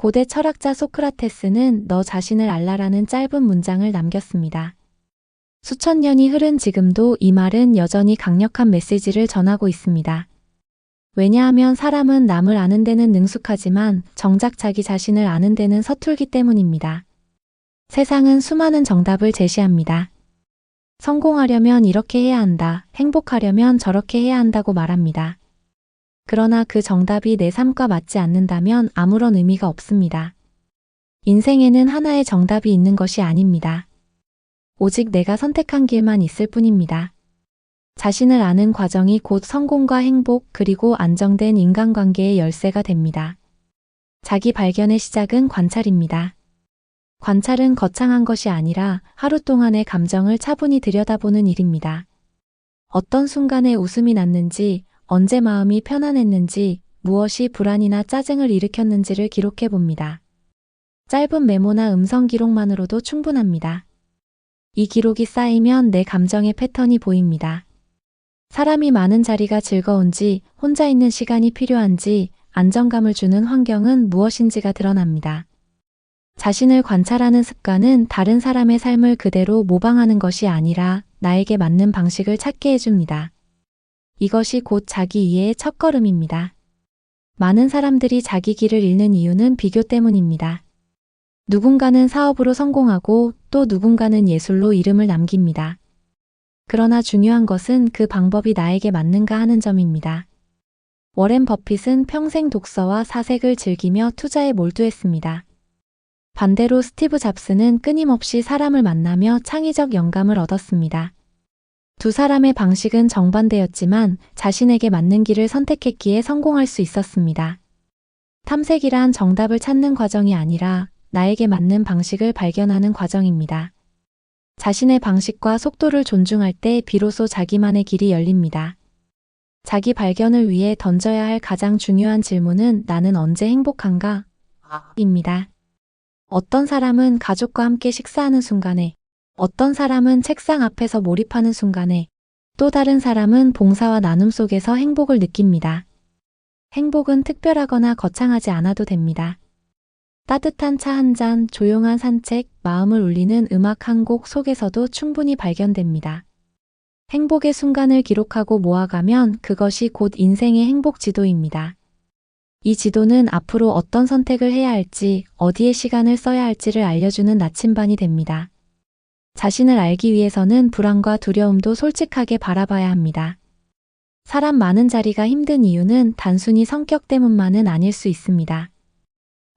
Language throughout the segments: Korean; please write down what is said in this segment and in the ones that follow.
고대 철학자 소크라테스는 너 자신을 알라라는 짧은 문장을 남겼습니다. 수천 년이 흐른 지금도 이 말은 여전히 강력한 메시지를 전하고 있습니다. 왜냐하면 사람은 남을 아는 데는 능숙하지만 정작 자기 자신을 아는 데는 서툴기 때문입니다. 세상은 수많은 정답을 제시합니다. 성공하려면 이렇게 해야 한다. 행복하려면 저렇게 해야 한다고 말합니다. 그러나 그 정답이 내 삶과 맞지 않는다면 아무런 의미가 없습니다. 인생에는 하나의 정답이 있는 것이 아닙니다. 오직 내가 선택한 길만 있을 뿐입니다. 자신을 아는 과정이 곧 성공과 행복 그리고 안정된 인간관계의 열쇠가 됩니다. 자기 발견의 시작은 관찰입니다. 관찰은 거창한 것이 아니라 하루 동안의 감정을 차분히 들여다보는 일입니다. 어떤 순간에 웃음이 났는지, 언제 마음이 편안했는지, 무엇이 불안이나 짜증을 일으켰는지를 기록해 봅니다. 짧은 메모나 음성 기록만으로도 충분합니다. 이 기록이 쌓이면 내 감정의 패턴이 보입니다. 사람이 많은 자리가 즐거운지, 혼자 있는 시간이 필요한지, 안정감을 주는 환경은 무엇인지가 드러납니다. 자신을 관찰하는 습관은 다른 사람의 삶을 그대로 모방하는 것이 아니라 나에게 맞는 방식을 찾게 해줍니다. 이것이 곧 자기 이해의 첫걸음입니다. 많은 사람들이 자기 길을 잃는 이유는 비교 때문입니다. 누군가는 사업으로 성공하고 또 누군가는 예술로 이름을 남깁니다. 그러나 중요한 것은 그 방법이 나에게 맞는가 하는 점입니다. 워렌 버핏은 평생 독서와 사색을 즐기며 투자에 몰두했습니다. 반대로 스티브 잡스는 끊임없이 사람을 만나며 창의적 영감을 얻었습니다. 두 사람의 방식은 정반대였지만 자신에게 맞는 길을 선택했기에 성공할 수 있었습니다. 탐색이란 정답을 찾는 과정이 아니라 나에게 맞는 방식을 발견하는 과정입니다. 자신의 방식과 속도를 존중할 때 비로소 자기만의 길이 열립니다. 자기 발견을 위해 던져야 할 가장 중요한 질문은 나는 언제 행복한가? 입니다. 어떤 사람은 가족과 함께 식사하는 순간에, 어떤 사람은 책상 앞에서 몰입하는 순간에, 또 다른 사람은 봉사와 나눔 속에서 행복을 느낍니다. 행복은 특별하거나 거창하지 않아도 됩니다. 따뜻한 차 한 잔, 조용한 산책, 마음을 울리는 음악 한 곡 속에서도 충분히 발견됩니다. 행복의 순간을 기록하고 모아가면 그것이 곧 인생의 행복 지도입니다. 이 지도는 앞으로 어떤 선택을 해야 할지, 어디에 시간을 써야 할지를 알려주는 나침반이 됩니다. 자신을 알기 위해서는 불안과 두려움도 솔직하게 바라봐야 합니다. 사람 많은 자리가 힘든 이유는 단순히 성격 때문만은 아닐 수 있습니다.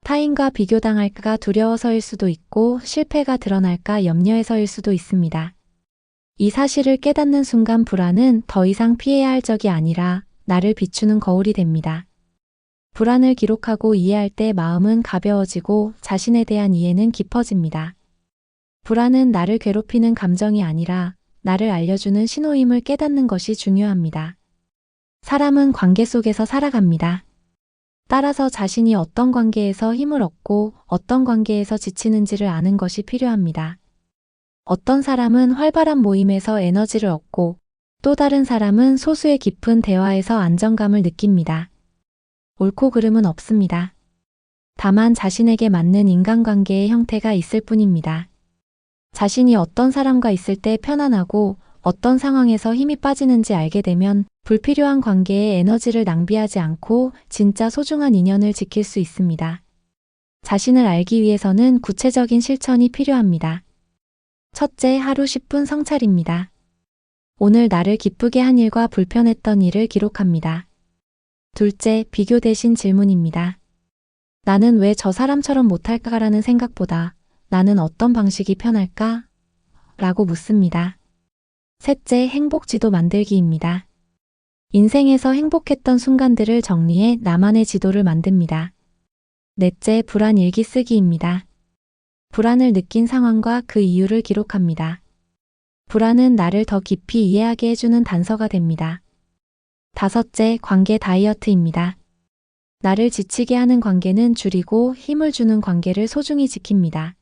타인과 비교당할까 두려워서일 수도 있고 실패가 드러날까 염려해서일 수도 있습니다. 이 사실을 깨닫는 순간 불안은 더 이상 피해야 할 적이 아니라 나를 비추는 거울이 됩니다. 불안을 기록하고 이해할 때 마음은 가벼워지고 자신에 대한 이해는 깊어집니다. 불안은 나를 괴롭히는 감정이 아니라 나를 알려주는 신호임을 깨닫는 것이 중요합니다. 사람은 관계 속에서 살아갑니다. 따라서 자신이 어떤 관계에서 힘을 얻고 어떤 관계에서 지치는지를 아는 것이 필요합니다. 어떤 사람은 활발한 모임에서 에너지를 얻고 또 다른 사람은 소수의 깊은 대화에서 안정감을 느낍니다. 옳고 그름은 없습니다. 다만 자신에게 맞는 인간관계의 형태가 있을 뿐입니다. 자신이 어떤 사람과 있을 때 편안하고 어떤 상황에서 힘이 빠지는지 알게 되면 불필요한 관계에 에너지를 낭비하지 않고 진짜 소중한 인연을 지킬 수 있습니다. 자신을 알기 위해서는 구체적인 실천이 필요합니다. 첫째, 하루 10분 성찰입니다. 오늘 나를 기쁘게 한 일과 불편했던 일을 기록합니다. 둘째, 비교 대신 질문입니다. 나는 왜 저 사람처럼 못할까라는 생각보다 나는 어떤 방식이 편할까? 라고 묻습니다. 셋째, 행복지도 만들기입니다. 인생에서 행복했던 순간들을 정리해 나만의 지도를 만듭니다. 넷째, 불안 일기 쓰기입니다. 불안을 느낀 상황과 그 이유를 기록합니다. 불안은 나를 더 깊이 이해하게 해주는 단서가 됩니다. 다섯째, 관계 다이어트입니다. 나를 지치게 하는 관계는 줄이고 힘을 주는 관계를 소중히 지킵니다.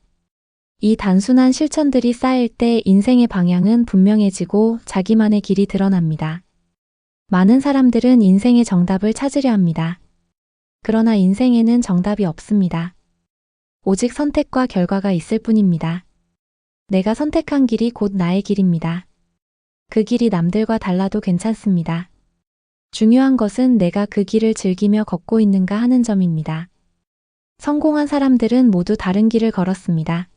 이 단순한 실천들이 쌓일 때 인생의 방향은 분명해지고 자기만의 길이 드러납니다. 많은 사람들은 인생의 정답을 찾으려 합니다. 그러나 인생에는 정답이 없습니다. 오직 선택과 결과가 있을 뿐입니다. 내가 선택한 길이 곧 나의 길입니다. 그 길이 남들과 달라도 괜찮습니다. 중요한 것은 내가 그 길을 즐기며 걷고 있는가 하는 점입니다. 성공한 사람들은 모두 다른 길을 걸었습니다.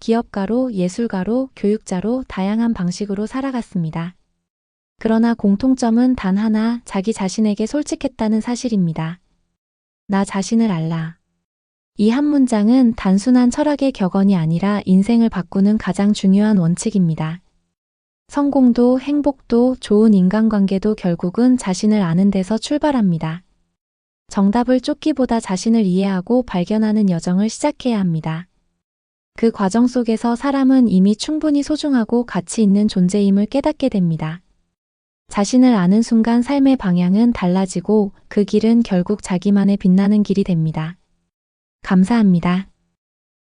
기업가로, 예술가로, 교육자로 다양한 방식으로 살아갔습니다. 그러나 공통점은 단 하나, 자기 자신에게 솔직했다는 사실입니다. 나 자신을 알라. 이 한 문장은 단순한 철학의 격언이 아니라 인생을 바꾸는 가장 중요한 원칙입니다. 성공도 행복도 좋은 인간관계도 결국은 자신을 아는 데서 출발합니다. 정답을 쫓기보다 자신을 이해하고 발견하는 여정을 시작해야 합니다. 그 과정 속에서 사람은 이미 충분히 소중하고 가치 있는 존재임을 깨닫게 됩니다. 자신을 아는 순간 삶의 방향은 달라지고 그 길은 결국 자기만의 빛나는 길이 됩니다. 감사합니다.